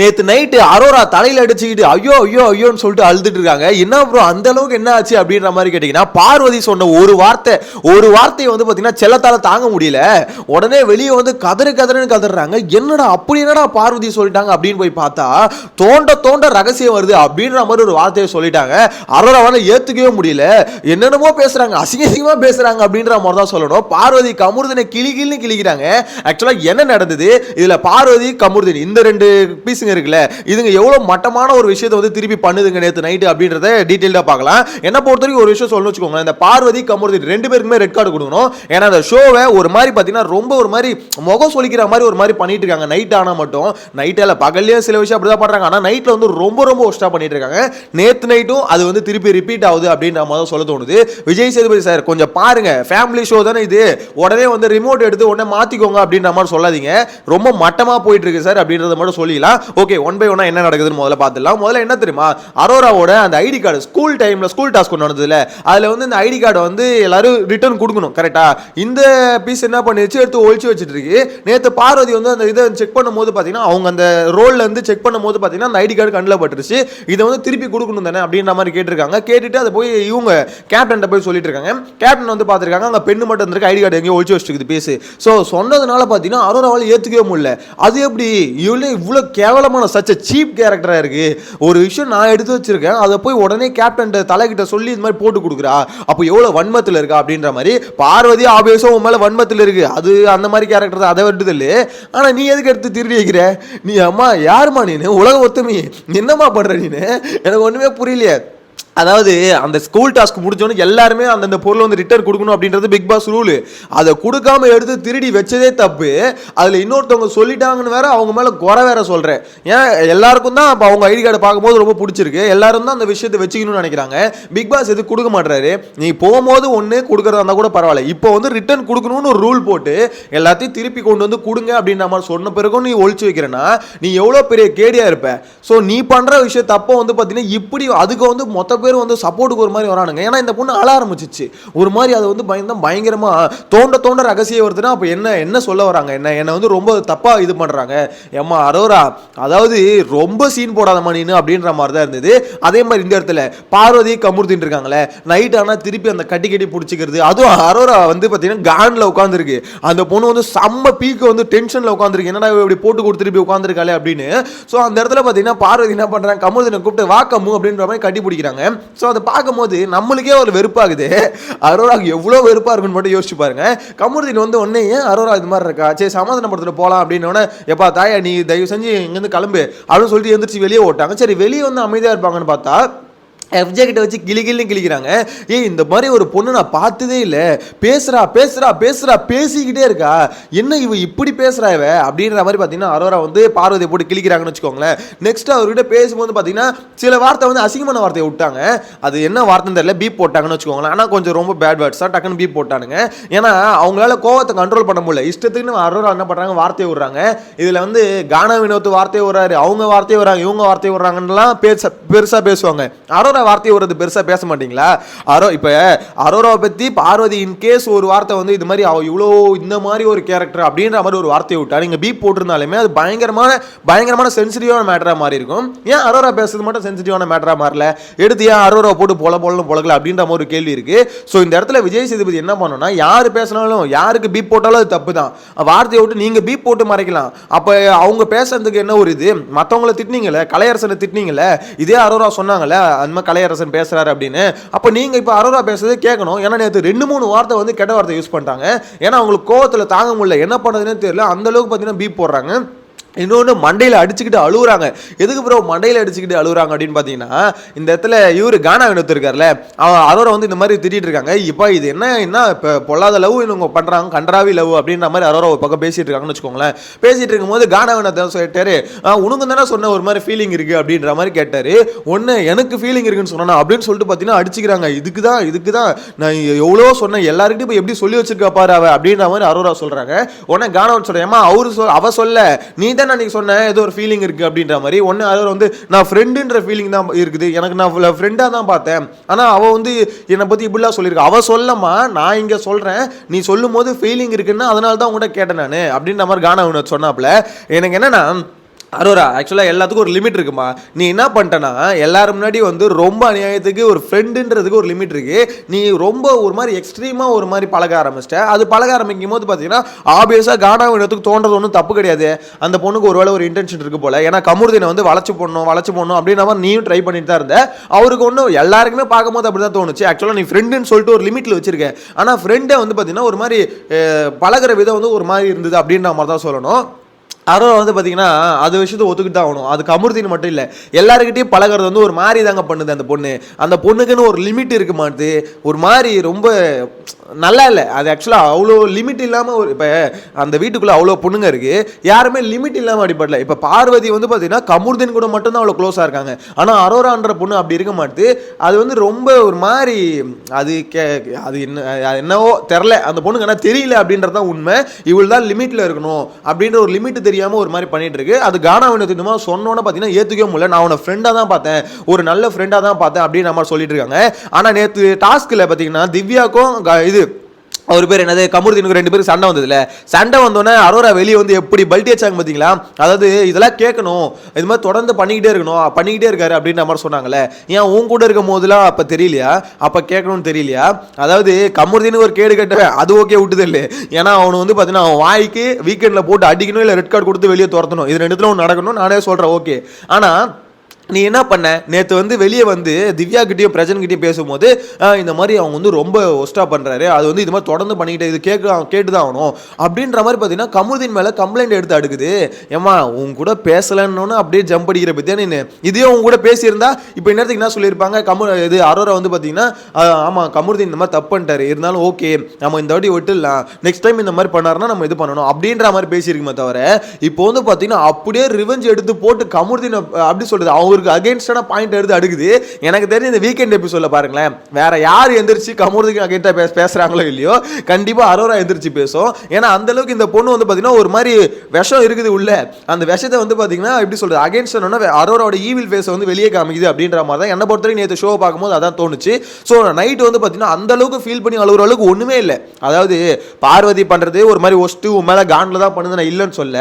நேத்து நைட்டு அரோரா தலையில அடிச்சுக்கிட்டு ஐயோ ஐயோ ஐயோன்னு சொல்லிட்டு அழுதுட்டு இருக்காங்க. என்ன ப்ரோ அந்த அளவுக்கு என்ன ஆச்சு? அப்படின்ற மாதிரி கேட்டீங்கன்னா பார்வதி சொன்ன ஒரு வார்த்தை ஒரு வார்த்தையை வந்து பாத்தீங்கன்னா செல்லத்தால தாங்க முடியல. உடனே வெளியே வந்து கதறு கதறுன்னு கதறாங்க. என்னடா அப்படி என்னடா பார்வதி சொல்லிட்டாங்க? அப்படின்னு போய் பார்த்தா தோண்ட தோண்ட ரகசியம் வருது அப்படின்ற மாதிரி ஒரு வார்த்தையை சொல்லிட்டாங்க. அரோராவால ஏத்துக்கவே முடியல. என்னென்னமோ பேசுறாங்க அசிங்க அசிங்கமா பேசுறாங்க அப்படின்ற மாதிரி தான் சொல்லணும். பார்வதி கமுருதனை கிளி கிளின்னு கிளிக்கிறாங்க. ஆக்சுவலா என்ன நடந்தது? இதுல பார்வதி கமுருதன் இந்த ரெண்டு பீஸுங்க இருக்குல்ல இதுங்க எவ்வளோ மட்டமான ஒரு விஷயத்தை வந்து திருப்பி பண்ணுதுங்க நேற்று நைட்டு அப்படின்றத டீட்டெயிலாக பார்க்கலாம். என்ன பொறுத்த வரைக்கும் ஒரு விஷயம் சொல்லணும் வச்சுக்கோங்க இந்த பார்வதி கமுருதன் ரெண்டு பேருக்குமே ரெட் கார்டு கொடுக்கணும். ஏன்னா அந்த ஷோவை ஒரு மாதிரி பார்த்தீங்கன்னா ரொம்ப ஒரு மாதிரி முகம் சொலிக்கிற மாதிரி ஒரு மாதிரி பண்ணிட்டு இருக்காங்க. நைட் ஆனால் மட்டும் நைட்டில் பகல்லையும் சில விஷயம் அப்படி தான் பண்ணுறாங்க ஆனால் நைட்டில் வந்து ரொம்ப ரொம்ப ஒஸ்ட்டாக பண்ணிட்டு இருக்காங்க. நேற்று நைட்டும் அது வந்து திருப்பி ரிப்பீட் ஆகுது அப்படின்ற மாதிரி சொல்ல தோணுது. விஜய் சேதுபதி சார் கொஞ்சம் பாருங்க. ஃபேமிலி ஷோ தானே இது. உடனே வந்து ரிமோட் எடுத்து உடனே மாற்றிக்கோங்க அப்படின்ற மாதிரி சொல்லாதீங்க. ரொம்ப மட்டமாக போயிட்டு இருக்கு சார் அப்படின்றத மட்டும் சொல்லிக்கலாம் ஓகே ஒன் பை ஒன்னா என்ன நடக்குதுன்னு முதல்ல பார்த்துடலாம். முதல்ல என்ன தெரியுமா? அரோராவோட அந்த ஐடி கார்டு ஸ்கூல் டைம்ல ஸ்கூல் டாஸ்க் ஒன்று நடந்ததுல. அதுல வந்து இந்த ஐடி கார்டை வந்து எல்லாரும் ரிட்டர்ன் கொடுக்கணும் கரெக்டா இந்த பீஸ் என்ன பண்ணிடுச்சு எடுத்து ஒழிச்சு வச்சுட்டு இருக்கு நேற்று பார்வதி வந்து அந்த இதை செக் பண்ணும்போது பார்த்தீங்கன்னா அவங்க அந்த ரோல்ல இருந்து செக் பண்ணும்போது பார்த்தீங்கன்னா அந்த ஐடி கார்டு கண்ணில் பட்டுருச்சு. இதை வந்து திருப்பி கொடுக்கணும் தானே அப்படின்ற மாதிரி கேட்டிருக்காங்க. கேட்டுட்டு அதை போய் இவங்க கேப்டன் போய் சொல்லிட்டு இருக்காங்க கேப்டன் வந்து பார்த்துருக்காங்க. அங்கே பெண்ணு மட்டும் இருந்திருக்கு. ஐடி கார்டு எங்கேயோ ஒழிச்சு வச்சுருக்குது பேசு ஸோ சொன்னதுனால பார்த்தீங்கன்னா அரோராவால் ஏற்றுக்கவே முடியல. அது எப்படி? இவ்வளோ இவ்வளோ கேவலமான சச்ச சீப் கேரக்டராக இருக்குது ஒரு விஷயம் நான் எடுத்து வச்சிருக்கேன் அதை போய் உடனே கேப்டன் தலைகிட்ட சொல்லி இது மாதிரி போட்டு கொடுக்குறா. அப்போ எவ்வளோ வன்மத்தில் இருக்கா அப்படின்ற மாதிரி பார்வதி ஆபியஸும் உன் மேலே வன்மத்தில் இருக்குது அது அந்த மாதிரி கேரக்டர் தான் அதை விட்டுது இல்லை. ஆனால் நீ எதுக்கு எடுத்து திருடி வைக்கிற? நீ அம்மா யாரும்மா நீனு? உலக ஒத்துமை என்னம்மா பண்ணுற நீனு? எனக்கு ஒன்றுமே புரியலையே. அதாவது அந்த ஸ்கூல் டாஸ்க் முடிஞ்சோன்னு எல்லாருமே அந்தந்த பொருளை வந்து ரிட்டர்ன் கொடுக்கணும் அப்படின்றது பிக் பாஸ் ரூல் அதை கொடுக்காம எடுத்து திருடி வச்சதே தப்பு. அதில் இன்னொருத்தவங்க சொல்லிட்டாங்கன்னு வேற அவங்க மேலே குறை வேற சொல்கிறேன் ஏன்? எல்லாருக்கும் தான் அப்போ அவங்க ஐடி கார்டு பார்க்கும்போது ரொம்ப பிடிச்சிருக்கு. எல்லாரும் தான் அந்த விஷயத்தை வச்சுக்கணும்னு நினைக்கிறாங்க. பிக் பாஸ் எது கொடுக்க மாட்டுறாரு நீ போகும்போது ஒன்று கொடுக்குறதா இருந்தால் கூட பரவாயில்ல. இப்போ வந்து ரிட்டர்ன் கொடுக்கணும்னு ஒரு ரூல் போட்டு எல்லாத்தையும் திருப்பி கொண்டு வந்து கொடுங்க அப்படின்ற மாதிரி சொன்ன பிறகும் நீ ஒழிச்சு வைக்கிறேன்னா நீ எவ்வளோ பெரிய கேடியாக இருப்ப. ஸோ நீ பண்ணுற விஷயம் தப்போ வந்து பார்த்தீங்கன்னா இப்படி அதுக்கு வந்து மொத்த பேர் வந்து சப்போர்ட்டுக்கு ஒரு மாதிரி வரானுங்க. ஏன்னா இந்த பொண்ணு அழ ஆரம்பிச்சிச்சு. ஒரு மாதிரி அதை வந்து பயந்தம் பயங்கரமாக தோண்ட தோண்ட ரகசியம் வருதுன்னா அப்போ என்ன என்ன சொல்ல வராங்க? என்ன என்னை வந்து ரொம்ப தப்பாக இது பண்ணுறாங்க ஏம்மா அரோரா அதாவது ரொம்ப சீன் போடாத மணின்னு அப்படின்ற மாதிரி தான் இருந்தது. அதே மாதிரி இந்த இடத்துல பார்வதி கமுர்த்தின்னு இருக்காங்களே நைட் ஆனால் திருப்பி அந்த கட்டி கட்டி பிடிச்சிக்கிறது. அதுவும் அரோரா வந்து பார்த்தீங்கன்னா கான்ல உட்காந்துருக்கு அந்த பொண்ணு வந்து செம்ம பீக்கு வந்து டென்ஷனில் உட்காந்துருக்கு என்னடா இப்படி போட்டு கொடுத்து திருப்பி உட்காந்துருக்காளே அப்படின்னு. ஸோ அந்த இடத்துல பார்த்தீங்கன்னா பார்வதி என்ன பண்ணுறாங்க கமுர்தினை கூப்பிட்டு வா கம்மு அப்படின்ற மாதிரி கட்டி பிடிக்கிறாங்க. ஸோ அதை பார்க்கும்போது நம்மளுக்கே ஒரு வெறுப்பாகுது. அரோராக்கு எவ்வளோ வெறுப்பாக இருக்குன்னு மட்டும் யோசிச்சு பாருங்க. கமுர்தின் வந்து உடனே ஏன் அரோரா இது மாதிரி இருக்கா? சரி சமாதான படத்தில் போகலாம் அப்படின்னு எப்பா தாயா நீ தயவு செஞ்சு இங்கேருந்து கிளம்பு அப்படின்னு சொல்லிட்டு எந்திரிச்சு வெளியே ஓட்டாங்க. சரி வெளியே வந்து அமைதியாக இருப்பாங்கன்னு பார்த்தா எஃப்ஜே கிட்ட வச்சு கிளி கிளின்னு கிளிக்கிறாங்க. ஏய் இந்த மாதிரி ஒரு பொண்ணு நான் பார்த்ததே இல்லை. பேசுறா பேசுறா பேசுறா பேசிக்கிட்டே இருக்கா. என்ன இவ இப்படி பேசுறா இவ? அப்படின்ற மாதிரி பார்த்தீங்கன்னா அரோரா வந்து பார்வதியை போட்டு கிளிக்கிறாங்கன்னு வச்சுக்கோங்களேன். நெக்ஸ்ட் அவர்கிட்ட பேசும்போது பார்த்தீங்கன்னா சில வார்த்தை வந்து அசிங்கமான வார்த்தையை விட்டாங்க. அது என்ன வார்த்தைன்னு தெரியல பீப் போட்டாங்கன்னு வச்சுக்கோங்களேன். ஆனால் கொஞ்சம் ரொம்ப பேட் வேர்ட்ஸாக டக்குன்னு பீப் போட்டானுங்க. ஏன்னா அவங்களால கோவத்தை கண்ட்ரோல் பண்ண முடியல. இஷ்டத்துக்குன்னு அரோரா என்ன பண்ணுறாங்க வார்த்தையை விடுறாங்க. இதில் வந்து கானா வினோத்து வார்த்தையை விடுறாரு அவங்க வார்த்தையை விடுறாங்க இவங்க வார்த்தையை விடுறாங்கன்னுலாம் பேச பெருசாக பேசுவாங்க. அரோரா வார்த்தையை ஒரு பெருசாக பேச மாட்டீங்களா? அரோ இப்போ அரோராவை பற்றி பார்வதி இன் கேஸ் ஒரு வார்த்தை வந்து இது மாதிரி அவள் இவ்வளோ இந்த மாதிரி ஒரு கேரக்டர் அப்படின்ற மாதிரி ஒரு வார்த்தையை விட்டா நீங்கள் பீப் போட்டிருந்தாலுமே அது பயங்கரமான பயங்கரமான சென்சிட்டிவான மேட்டராக மாறி இருக்கும். ஏன் அரோரா பேசுறது மட்டும் சென்சிட்டிவான மேட்டராக மாறல? எடுத்து ஏன் அரோரா போட்டு போல போலன்னு போலக்கல அப்படின்ற மாதிரி ஒரு கேள்வி இருக்குது ஸோ இந்த இடத்துல விஜய் சேதுபதி என்ன பண்ணணும்னா யார் பேசினாலும் யாருக்கு பீப் போட்டாலும் அது தப்பு தான். வார்த்தையை விட்டு நீங்கள் பீப் போட்டு மறைக்கலாம். அப்போ அவங்க பேசுறதுக்கு என்ன ஒரு இது? மற்றவங்கள திட்டினீங்களே கலையரசனை திட்டினீங்களே இதே அரோரா சொன்னாங்களே அந்த மாதிரி கலையரசன் பேசுறாரு அப்படின்னு. அப்போ நீங்க இப்போ அரோரா பேசுறதை கேட்கணும். ஏன்னா நேற்று ரெண்டு மூணு வார்த்தை வந்து கெட்ட வார்த்தை யூஸ் பண்ணிட்டாங்க. ஏன்னா அவங்களுக்கு கோவத்தில் தாங்க முடியல. என்ன பண்ணுறதுன்னு தெரியல. அந்த அளவுக்கு பார்த்தீங்கன்னா பீப் போடுறாங்க. இன்னொன்று மண்டையில் அடிச்சுக்கிட்டு அழுகுறாங்க எதுக்கு ப்ரோ மண்டையில் அடிச்சுக்கிட்டு அழுகுறாங்க அப்படின்னு பார்த்தீங்கன்னா இந்த இடத்துல இவர் கானா வினோத் இருக்கார்ல அவன் அரோரை வந்து இந்த மாதிரி திட்டிகிட்டு இருக்காங்க. இப்போ இது என்ன என்ன இப்போ பொல்லாத லவ் இவங்க பண்ணுறாங்க கன்றாவி லவ் அப்படின்ற மாதிரி அரோரா ஒரு பக்கம் பேசிகிட்டு இருக்காங்கன்னு வச்சுக்கோங்களேன். பேசிட்டு இருக்கும்போது கானா வினத்தை சொல்லிட்டாரு "ஆ, உனக்கு தானே சொன்ன ஒரு மாதிரி ஃபீலிங் இருக்குது அப்படின்ற மாதிரி கேட்டார். ஒன்று எனக்கு ஃபீலிங் இருக்குன்னு சொன்னா அப்படின்னு சொல்லிட்டு பார்த்தீங்கன்னா அடிச்சுக்கிறாங்க. இதுக்கு தான் இதுக்கு தான் நான் எவ்வளோ சொன்னேன் எல்லாருக்கிட்டும் இப்போ எப்படி சொல்லி வச்சிருக்கா பாரு அவ? அப்படின்ற மாதிரி அரோரா சொல்கிறாங்க உடனே கானவன் சொல்கிறேன் ஏமா அவரு சொல் அவ சொல்ல நீ நான் அன்னைக்கு சொன்னேன் ஏதோ ஒரு ஃபீலிங் இருக்குது அப்படின்ற மாதிரி ஒன்று அதில் வந்து நான் ஃப்ரெண்டுன்ற ஃபீலிங் தான் இருக்குது. எனக்கு நான் ஃப்ரெண்டாக தான் பார்த்தேன். ஆனால் அவள் வந்து என்னை பற்றி இப்படிலாம் சொல்லியிருக்கா. அவள் சொல்லம்மா நான் இங்கே சொல்கிறேன் நீ சொல்லும் போது ஃபீலிங் இருக்குன்னா அதனால தான் உங்கள்கிட்ட கேட்டேன் நான் அப்படின்ற மாதிரி கானா உன்னை சொன்னாப்புல. எனக்கு என்னென்னா அரோரா ஆக்சுவலாக எல்லாத்துக்கும் ஒரு லிமிட் இருக்குமா? நீ என்ன பண்ணிட்டனா எல்லாரும் முன்னாடி வந்து ரொம்ப அநியாயத்துக்கு ஒரு ஃப்ரெண்டுன்றதுக்கு ஒரு லிமிட் இருக்கு. நீ ரொம்ப ஒரு மாதிரி எக்ஸ்ட்ரீமாக ஒரு மாதிரி பழக ஆரம்பிச்சிட்ட. அது பழக ஆரம்பிக்கும் போது பார்த்தீங்கன்னா ஆப்வியஸாக கானா இடத்துக்கு தோன்றது ஒன்றும் தப்பு கிடையாது. அந்த பொண்ணுக்கு ஒருவேளை ஒரு இன்டென்ஷன் இருக்கு போல. ஏன்னா கமுருதினை வந்து வளைச்சு போடணும் வளைச்சு போடணும் அப்படின்ற மாதிரி நீயும் ட்ரை பண்ணிட்டு தான் இருந்த. அவருக்கு ஒன்றும் எல்லாருக்குமே பார்க்கும்போது அப்படி தான் தோணுச்சு ஆக்சுவலாக நீ ஃப்ரெண்டுன்னு சொல்லிட்டு ஒரு லிமிட்டில் வச்சிருக்க. ஆனால் ஃப்ரெண்டை வந்து பார்த்தீங்கன்னா ஒரு மாதிரி பழகிற பழகுற விதம் வந்து ஒரு மாதிரி இருந்தது அப்படின்ற மாதிரி தான் சொல்லணும். அரோரா வந்து பார்த்தீங்கன்னா அது விஷயத்தை ஒத்துக்கிட்டு தான் ஆகணும். அதுக்கு அமிர்தின்னு மட்டும் இல்லை எல்லாருக்கிட்டையும் பழகுறது வந்து ஒரு மாதிரி தாங்க பண்ணுது அந்த பொண்ணு. அந்த பொண்ணுக்குன்னு ஒரு லிமிட் இருக்க மாட்டுது. ஒரு மாதிரி ரொம்ப நல்லா இல்லை. அது ஆக்சுவலாக அவ்வளோ லிமிட் இல்லாமல் ஒரு இப்போ அந்த வீட்டுக்குள்ளே அவ்வளோ பொண்ணுங்க இருக்குது யாருமே லிமிட் இல்லாமல் அடிப்படல இப்போ பார்வதி வந்து பார்த்தீங்கன்னா கமுர்தின் கூட மட்டும்தான் அவ்வளோ க்ளோஸாக இருக்காங்க. ஆனால் அரோரான்ற பொண்ணு அப்படி இருக்க மாட்டுது. அது வந்து ரொம்ப ஒரு மாதிரி அது கே அது என்ன அது என்னவோ தெரில அந்த பொண்ணுக்கு என்ன தெரியல அப்படின்றது தான் உண்மை. இவள் தான் லிமிட்டில் இருக்கணும். அப்படின்ற ஒரு லிமிட் தெரியும் தெரியாமல் ஒரு மாதிரி பண்ணிட்டு இருக்கு அது கானா வினோத்தினமா சொன்னோன்னு பார்த்தீங்கன்னா ஏற்றுக்கவே முடியல. நான் அவனை ஃப்ரெண்டாக தான் பார்த்தேன். ஒரு நல்ல ஃப்ரெண்டாக தான் பார்த்தேன் அப்படின்னு நம்ம சொல்லிட்டு இருக்காங்க. ஆனால் நேற்று டாஸ்கில் பார்த்தீங்கன்னா திவ்யாக்கும் இது அவர் பேர் என்னது? கமுருதீனுக்கு ரெண்டு பேரும் சண்டை வந்ததுல. சண்டை வந்தோடனே அரோரா வெளியே வந்து எப்படி பல்ட்டி வச்சாங்க பார்த்தீங்களா அதாவது இதெல்லாம் கேட்கணும். இது மாதிரி தொடர்ந்து பண்ணிக்கிட்டே இருக்கணும். பண்ணிக்கிட்டே இருக்காரு அப்படின்ற மாதிரி சொன்னாங்களே ஏன் உன் கூட இருக்கும் போதெல்லாம் அப்போ தெரியலையா? அப்போ கேட்கணும்னு தெரியலையா? அதாவது கமுருதீனு ஒரு கேடு கேட்டவன் அது ஓகே விட்டுது இல்லை ஏன்னா அவனு வந்து பார்த்தீங்கன்னா அவன் வாய்க்கு வீக்கெண்டில் போட்டு அடிக்கணும் இல்லை ரெட் கார்டு கொடுத்து வெளியே துரத்தணும். இது ரெண்டுத்துல ஒன்று நடக்கணும். நானே சொல்கிறேன் ஓகே ஆனால் நீ என்ன பண்ண? நேற்று வந்து வெளியே வந்து திவ்யா கிட்டேயும் பிரஜன் கிட்டேயும் பேசும்போது இந்த மாதிரி அவங்க வந்து ரொம்ப ஒஸ்டா பண்ணுறாரு அது வந்து இது மாதிரி தொடர்ந்து பண்ணிக்கிட்டே இது கேட்க கேட்டு தான் ஆகணும். அப்படின்ற மாதிரி பார்த்தீங்கன்னா கமுதின் மேலே கம்ப்ளைண்ட் எடுத்து அடுக்குது. ஏமா உன் கூட பேசலன்னு அப்படியே ஜம்ப் அடிக்கிற பற்றியா நீ இதே உன் கூட பேசியிருந்தா இப்போ நேரத்துக்கு என்ன சொல்லியிருப்பாங்க? கமு இது அரோரா வந்து பார்த்தீங்கன்னா ஆமாம் கமுருதீன் இந்த மாதிரி தப்பு பண்ணிட்டாரு. இருந்தாலும் ஓகே நம்ம இந்த வாட்டி விட்டுடலாம். நெக்ஸ்ட் டைம் இந்த மாதிரி பண்ணாருன்னா நம்ம இது பண்ணணும். அப்படின்ற மாதிரி பேசியிருக்குமே தவிர இப்போ வந்து பார்த்தீங்கன்னா அப்படியே ரிவெஞ்ச் எடுத்து போட்டு கமுருதீன் அப்படி சொல்கிறது அவர் அவருக்கு அகேன்ஸ்டான பாயிண்ட் எடுத்து அடுக்குது. எனக்கு தெரிஞ்ச இந்த வீக்கெண்ட் எபிசோட்ல பாருங்களேன் வேற யார் எந்திரிச்சு கமுருதிக்கு அகேன்ஸ்டா பேச பேசுறாங்களோ இல்லையோ கண்டிப்பா அரோரா எந்திரிச்சு பேசும். ஏன்னா அந்த அளவுக்கு இந்த பொண்ணு வந்து பார்த்தீங்கன்னா ஒரு மாதிரி விஷம் இருக்குது உள்ள. அந்த விஷத்தை வந்து பார்த்தீங்கன்னா எப்படி சொல்றது அகேன்ஸ்ட் அரோராவோட ஈவில் ஃபேஸ் வந்து வெளியே காமிக்குது அப்படின்ற மாதிரி தான் என்ன பொறுத்தவரைக்கும் நேற்று ஷோ பார்க்கும்போது அதான் தோணுச்சு. ஸோ நைட்டு வந்து பார்த்தீங்கன்னா அந்த அளவுக்கு ஃபீல் பண்ணி அழுகிற அளவுக்கு ஒன்றுமே இல்லை. அதாவது பார்வதி பண்ணுறது ஒரு மாதிரி ஒஸ்ட்டு உன் மேலே காண்டில் தான் பண்ணுது நான் இல்லைன்னு சொல்ல.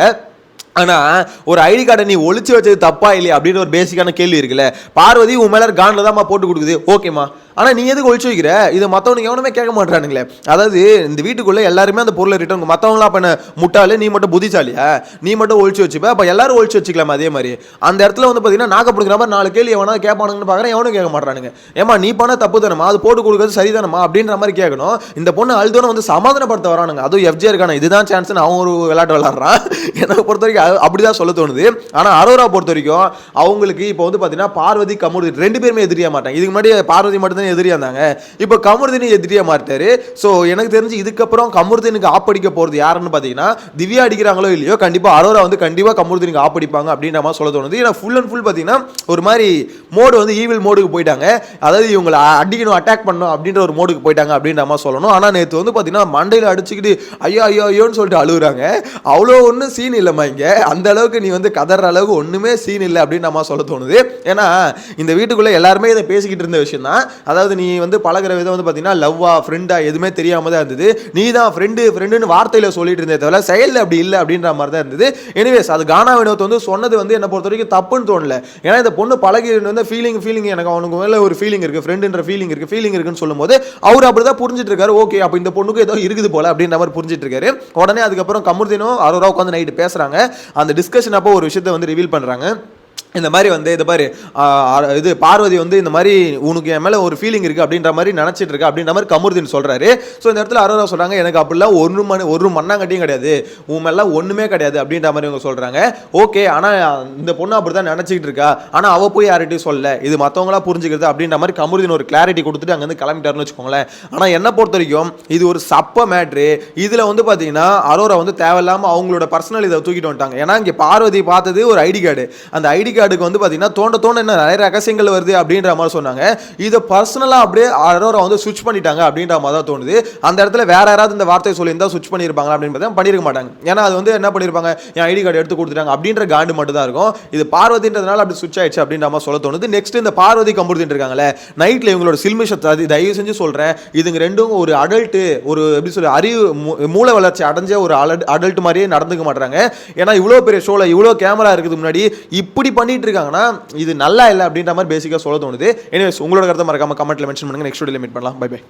ஆனால் ஒரு ஐடி கார்டை நீ ஒழிச்சு வச்சது தப்பா இல்லையா அப்படின்னு ஒரு பேசிக்கான கேள்வி இருக்குல்ல? பார்வதி உன் மேலே கான்ல தான்மா போட்டு கொடுக்குது. ஓகேம்மா. ஆனால் நீ எதுக்கு ஒழிச்சு வைக்கிற? இது மற்றவனுக்கு எவனுமே கேட்க மாட்டானுங்களே அதாவது இந்த வீட்டுக்குள்ளே எல்லாருமே அந்த பொருளை ரிட்டர்ன் மற்றவங்களாம் பண்ண முட்டாளு நீ மட்டும் புத்திசாலியா? நீ மட்டும் ஒழிச்சு வச்சுப்ப? அப்போ எல்லாரும் ஒழிச்சு வச்சுக்கலாம் அதே மாதிரி. அந்த இடத்துல வந்து பார்த்தீங்கன்னா நாக்க பிடிக்கிற மாதிரி நாலு கேள்வி எவனா கேட்பானுங்கன்னு பார்க்குறேன் எவனும் கேட்க மாட்டானுங்க ஏமா நீ பண்ண தப்பு தானமா அது போட்டு கொடுக்கறது சரிதானமா அப்படின்ற மாதிரி கேட்கணும். இந்த பொண்ணு அழுதோன்னு வந்து சமாதானப்படுத்த வரானுங்க. அதுவும் எஃப்ஜிஆருக்கான இதுதான் சான்ஸ்னு அவன் ஒரு விளையாட்டு விளாட்றான் எனக்கு பொறுத்த வரைக்கும் அது அப்படிதான் சொல்ல தோணுது. ஆனால் அரோரா பொறுத்த வரைக்கும் அவங்களுக்கு இப்போ வந்து பார்த்தீங்கன்னா பார்வதி கமுருதி ரெண்டு பேருமே எதிரிய மாட்டாங்க. இதுக்கு முன்னாடி பார்வதி மட்டும் கமருதீன் எதிரியா இருந்தாங்க இப்போ கமருதீன் எதிரியாக மாறிட்டாரு. ஸோ எனக்கு தெரிஞ்சு இதுக்கப்புறம் கமருதீனுக்கு ஆப்படிக்க போறது யாருன்னு பாத்தீங்கன்னா திவ்யா அடிக்கிறாங்களோ இல்லையோ கண்டிப்பா அரோரா வந்து கண்டிப்பா கமருதீனுக்கு ஆப்படிப்பாங்க அப்படின்ற மாதிரி சொல்ல தோணுது. ஏன்னா ஃபுல் அண்ட் ஃபுல் பாத்தீங்கன்னா ஒரு மாதிரி மோடு வந்து ஈவில் மோடுக்கு போயிட்டாங்க. அதாவது இவங்களை அடிக்கணும் அட்டாக் பண்ணணும் அப்படின்ற ஒரு மோடுக்கு போயிட்டாங்க அப்படின்ற மாதிரி சொல்லணும். ஆனா நேற்று வந்து பாத்தீங்கன்னா மண்டையில் அடிச்சுக்கிட்டு ஐயோ ஐயோ ஐயோன்னு சொல்லிட்டு அழுகுறாங்க. அவ்வளோ ஒன்றும் சீன் இல்லைம்மா இங்கே. அந்த அளவுக்கு நீ வந்து கதற அளவுக்கு ஒண்ணுமே சீன் இல்லை அப்படின்னு நம்ம சொல்ல தோணுது. ஏன்னா இந்த வீட்டுக்குள்ள எல்லாருமே இதை பேசிக்கிட்டு இருந்த விஷயம் தான் அதாவது அதாவது நீ வந்து பழகுற விதம் வந்து பார்த்தீங்கன்னா லவ்வா ஃப்ரெண்டா எதுவுமே தெரியாம தான் இருந்தது. நீ தான் ஃப்ரெண்டு ஃப்ரெண்டுன்னு வார்த்தையில் சொல்லிட்டு இருந்தே தவிர செயலில் அப்படி இல்லை அப்படின்ற மாதிரி தான் இருந்தது. எனிவேஸ் அது கானா வினோத் வந்து சொன்னது வந்து என்ன பொறுத்த வரைக்கும் தப்புன்னு தோணல. ஏன்னா இந்த பொண்ணு பழகி வந்து ஃபீலிங் ஃபீலிங் எனக்கு அவனுக்கு மேல ஒரு ஃபீலிங் இருக்கு. ஃப்ரெண்டுன்ற ஃபீலிங் இருக்கு. ஃபீலிங் இருக்குன்னு சொல்லும்போது அவர் அப்படிதான் புரிஞ்சிட்டு இருக்காரு. ஓகே அப்போ இந்த பொண்ணுக்கு ஏதோ இருக்குது போல அப்படின்ற மாதிரி புரிஞ்சிட்டு இருக்காரு. உடனே அதுக்கப்புறம் கமுர்தினும் அரோரா உட்காந்து நைட்டு பேசுறாங்க. அந்த டிஸ்கஷன் அப்போ ஒரு விஷயத்தை வந்து ரிவீல் பண்ணுறாங்க இந்த மாதிரி வந்து இது மாதிரி இது பார்வதி வந்து இந்த மாதிரி உனக்கு என் மேலே ஒரு ஃபீலிங் இருக்குது அப்படின்ற மாதிரி நினச்சிட்டு இருக்கு அப்படின்ற மாதிரி கமுருதின் சொல்கிறாரு ஸோ இந்த இடத்துல அரோரா சொல்கிறாங்க எனக்கு அப்படிலாம் ஒன்று மணி ஒரு மண்ணாங்கட்டியும் கிடையாது. உன் மேலாம் ஒன்றுமே கிடையாது அப்படின்ற மாதிரி இவங்க சொல்கிறாங்க ஓகே ஆனால் இந்த பொண்ணு அப்படி தான் நினச்சிக்கிட்டு இருக்கா. ஆனால் அவள் போய் யார்கிட்டையும் சொல்ல இது மற்றவங்களா புரிஞ்சுக்கிறது அப்படின்ற மாதிரி கமுருதின் ஒரு கிளாரிட்டி கொடுத்துட்டு அங்கேருந்து கிளம்பிட்டாருன்னு வச்சுக்கோங்களேன். ஆனால் என்ன பொறுத்த வரைக்கும் இது ஒரு சப்ப மேட்ரு இதில் வந்து பார்த்தீங்கன்னா அரோரா வந்து தேவையில்லாமல் அவங்களோட பர்சனல் இதை தூக்கிட்டு வந்துட்டாங்க. ஏன்னா இங்கே பார்வதி பார்த்தது ஒரு ஐடி கார்டு. அந்த ஐடி கார்டுக்கு வந்து பார்த்தீங்கன்னா தோண்ட தோண்ட என்ன நிறைய ரகசியங்கள் வருது அப்படின்ற மாதிரி சொன்னாங்க. இதை பர்சனலாக அப்படியே அரோரா வந்து சுவிச் பண்ணிட்டாங்க அப்படின்ற மாதிரி தான் தோணுது. அந்த இடத்துல வேற யாராவது இந்த வார்த்தையை சொல்லியிருந்தால் சுவிச் பண்ணியிருப்பாங்க அப்படின்னு பார்த்தா பண்ணியிருக்க மாட்டாங்க. ஏன்னா அது வந்து என்ன பண்ணியிருப்பாங்க? என் ஐடி கார்டு எடுத்து கொடுத்துட்டாங்க அப்படின்ற காண்டு மட்டும் தான் இருக்கும். இது பார்வதின்றதுனால அப்படி சுவிச் ஆயிடுச்சு அப்படின்ற மாதிரி சொல்ல தோணுது. நெக்ஸ்ட் இந்த பார்வதி கம்புறுத்திட்டு இருக்காங்களே நைட்டில் இவங்களோட சில்மிஷத்தை அது தயவு செஞ்சு சொல்கிறேன் இதுங்க ரெண்டும் ஒரு அடல்ட்டு ஒரு எப்படி சொல்ல அறிவு மூளை வளர்ச்சி அடைஞ்ச ஒரு அடல்ட் மாதிரியே நடந்துக்க மாட்டாங்க ஏன்னா இவ்வளோ பெரிய ஷோவில் இவ்வளோ கேமரா இருக்குது முன்னாடி. இப்படி பண்ணி பண்ணிட்டு இருக்காங்கன்னா இது நல்லா இல்லை அப்படின்ற மாதிரி பேசிக்காக சொல்ல தோணுது. எனிவேஸ் உங்களோட கருத்தை மறக்காம கமெண்ட்ல மென்ஷன் பண்ணுங்க. நெக்ஸ்ட் வீடியோவில் மீட் பண்ணலாம். Bye by